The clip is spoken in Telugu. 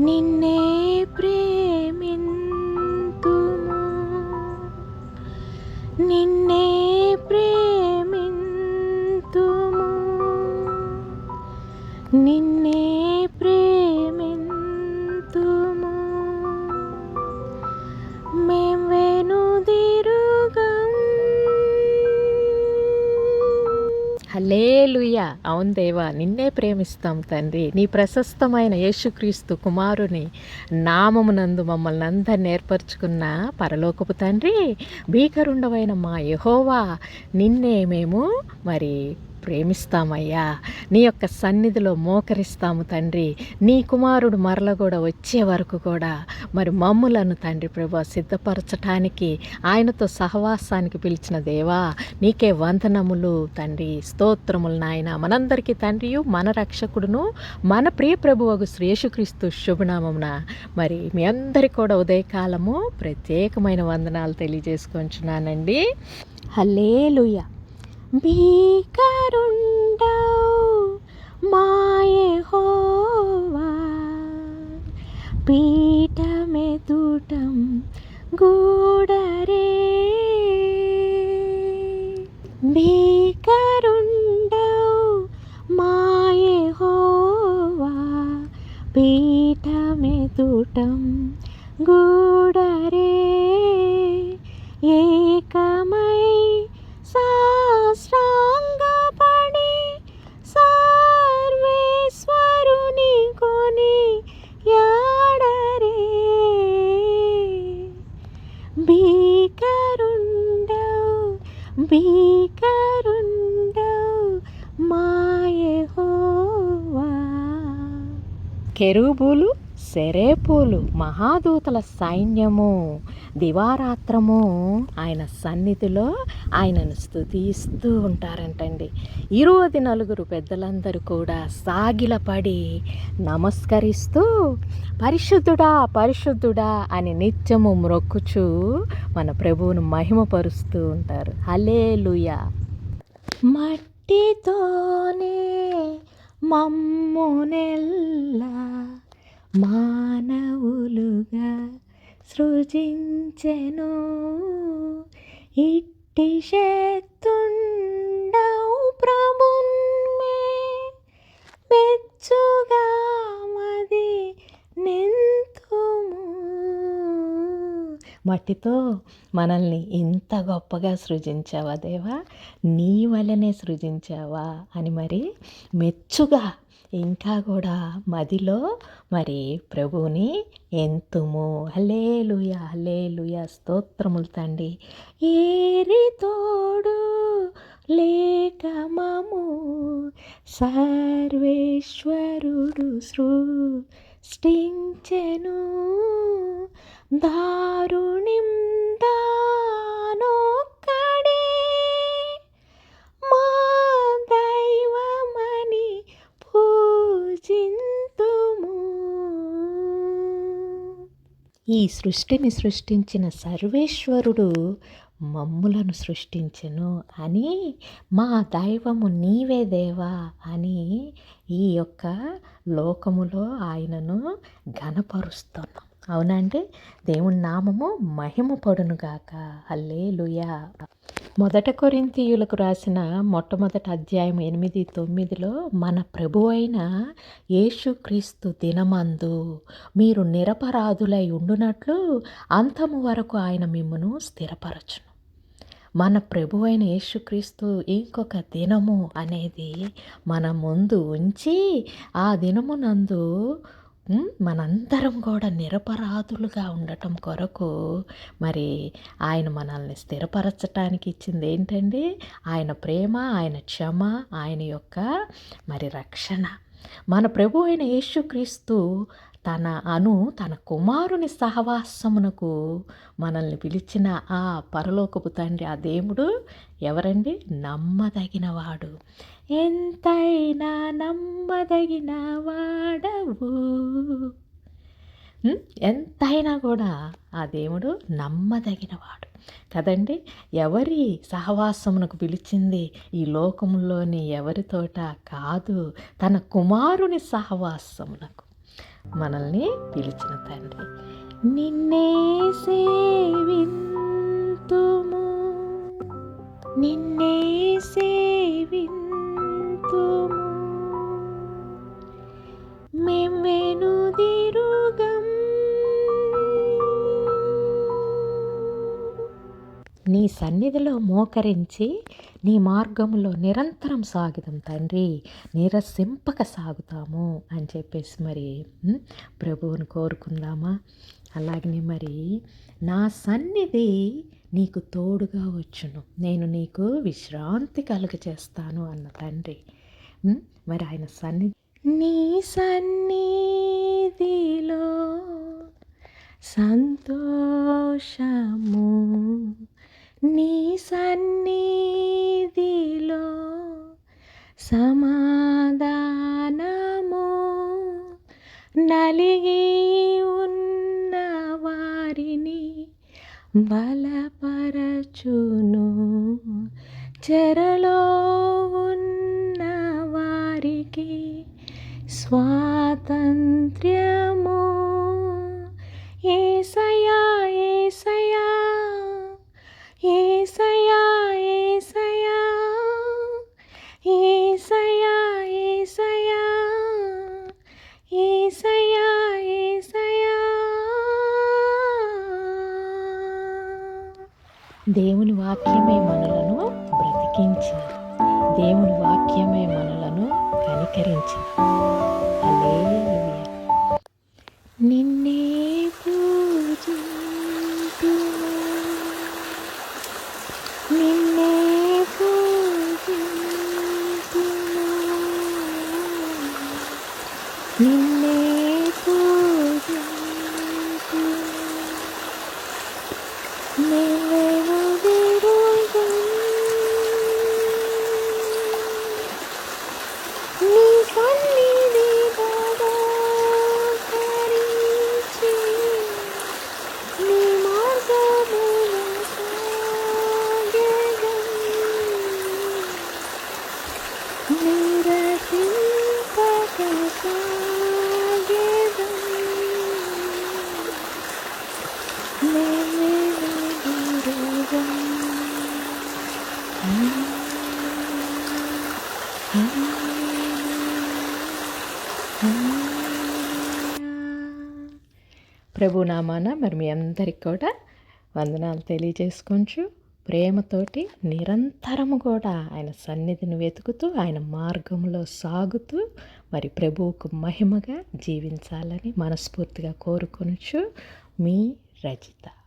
నిన్నే ప్రేమింతుము. నిన్నే అవును దేవా నిన్నే ప్రేమిస్తాం తండ్రి. నీ ప్రశస్తమైన యేసుక్రీస్తు కుమారుని నామమునందు మమ్మల్ని అందరిని ఏర్పరచుకున్న పరలోకపు తండ్రి భీకరుండవైన మా యహోవా నిన్నే మేము మరి ప్రేమిస్తామయ్యా. నీ యొక్క సన్నిధిలో మోకరిస్తాము తండ్రి. నీ కుమారుడు మరల కూడా వచ్చే వరకు కూడా మరి మమ్ములను తండ్రి ప్రభా సిద్ధపరచటానికి ఆయనతో సహవాసానికి పిలిచిన దేవా నీకే వందనములు తండ్రి. స్తోత్రములు నాయన. మనందరికీ తండ్రియు మన రక్షకుడును మన ప్రియ ప్రభువగు శ్రేషుక్రీస్తు శుభనామమున. మరి మీ అందరికి కూడా ఉదయకాలము ప్రత్యేకమైన వందనాలు తెలియజేసుకొంచున్నానండి. హల్లేలుయ. భీకరుండవు మాయహోవా. పీఠమెదుటం గూడరే. భీకరుండవు మాయహోవా. పీఠమెదుటం గూడరే. ఏకమై స్పీకరుండవు మాయహోవా కెరూబులు సెరేపులు మహాదూతల సైన్యము. దివారాత్రము ఆయన సన్నిధిలో ఆయనను స్థుతిస్తూ ఉంటారంటండి. ఇరువది నలుగురు పెద్దలందరూ కూడా సాగిలపడి నమస్కరిస్తూ పరిశుద్ధుడా పరిశుద్ధుడా అని నిత్యము మ్రొక్కుచూ మన ప్రభువును మహిమపరుస్తూ ఉంటారు. హలేలుయా మట్టితోనే మమ్మునెల్లా మానవులుగా సృజించెను. ఇట్టి శక్తుండవు ప్రభున్మే. మెచ్చుగా మది నెంతుము మట్టితో మనల్ని ఇంత గొప్పగా సృజించావా దేవా? నీ వలనే సృజించావా? అని మరి మెచ్చుగా ఇంకా కూడా మదిలో మరి ప్రభువుని ఎంతుము హలేలుయ హలేలుయ స్తోత్రములు తండి ఏరి తోడు లేక మము సర్వేశ్వరుడు సృష్టించెను. దా ఈ సృష్టిని సృష్టించిన సర్వేశ్వరుడు మమ్ములను సృష్టించెను అని మా దైవము నీవే దేవా అని ఈ యొక్క లోకములో ఆయనను ఘనపరుస్తున్నాం. అవునండి దేవుని నామము మహిమ పడునుగాక హల్లేలుయా. మొదట కొరింతీయులకు రాసిన మొట్టమొదటి అధ్యాయం ఎనిమిది తొమ్మిదిలో మన ప్రభు అయిన యేసుక్రీస్తు దినమందు మీరు నిరపరాధులై ఉండునట్లు అంతము వరకు ఆయన మిమ్మను స్థిరపరచును. మన ప్రభు అయిన యేసుక్రీస్తు ఇంకొక దినము అనేది మన ముందు ఉంచి ఆ దినమునందు మనందరం కూడా నిరపరాధులుగా ఉండటం కొరకు మరి ఆయన మనల్ని స్థిరపరచటానికి ఇచ్చింది ఏంటండి? ఆయన ప్రేమ ఆయన క్షమ ఆయన యొక్క మరి రక్షణ. మన ప్రభు అయిన యేసుక్రీస్తు తన అను తన కుమారుని సహవాసమునకు మనల్ని పిలిచిన ఆ పరలోకపు తండ్రి ఆ దేవుడు ఎవరండి? నమ్మదగినవాడు. ఎంతైనా నమ్మదగిన వాడవు ఎంతైనా కూడా ఆ దేవుడు నమ్మదగినవాడు. కదండి? ఎవరి సహవాసమునకు పిలిచింది ఈ లోకంలోని ఎవరితోట కాదు తన కుమారుని సహవాసమునకు. మనల్ని పిలిచిన తండ్రి. నిన్నే సేవింతుము. నిన్నే నీ సన్నిధిలో మోకరించి నీ మార్గంలో నిరంతరం సాగుదాం తండ్రి. నిరసింపక సాగుతాము అని చెప్పేసి మరి ప్రభువుని కోరుకుందామా? అలాగనే మరి నా సన్నిధి నీకు తోడుగా వచ్చును. నేను నీకు విశ్రాంతి కలుగ చేస్తాను అన్న తండ్రి. మరి ఆయన సన్నిధి నీ సన్నిధిలో సంతోషము నీ సన్నిధిలో సమాధానము నలిగి ఉన్న వారిని బలపరచును. చెరలో ఉన్న వారికి స్వాతంత్ర్యము. ఏసయ దేవుని వాక్యమే మనలను బ్రతికించిన. దేవుని వాక్యమే మనలను కనికరించిన. నిన్నే పూజింతు నిన్నే పూజింతు నిన్నే పూజింతు నిన్నే ప్రభు నామాన మరి మీ అందరికి కూడా వందనాలు తెలియజేసుకోవచ్చు ప్రేమతోటి నిరంతరము కూడా ఆయన సన్నిధిని వెతుకుతూ ఆయన మార్గంలో సాగుతూ మరి ప్రభువుకు మహిమగా జీవించాలని మనస్ఫూర్తిగా కోరుకొనుచు మీ రజిత.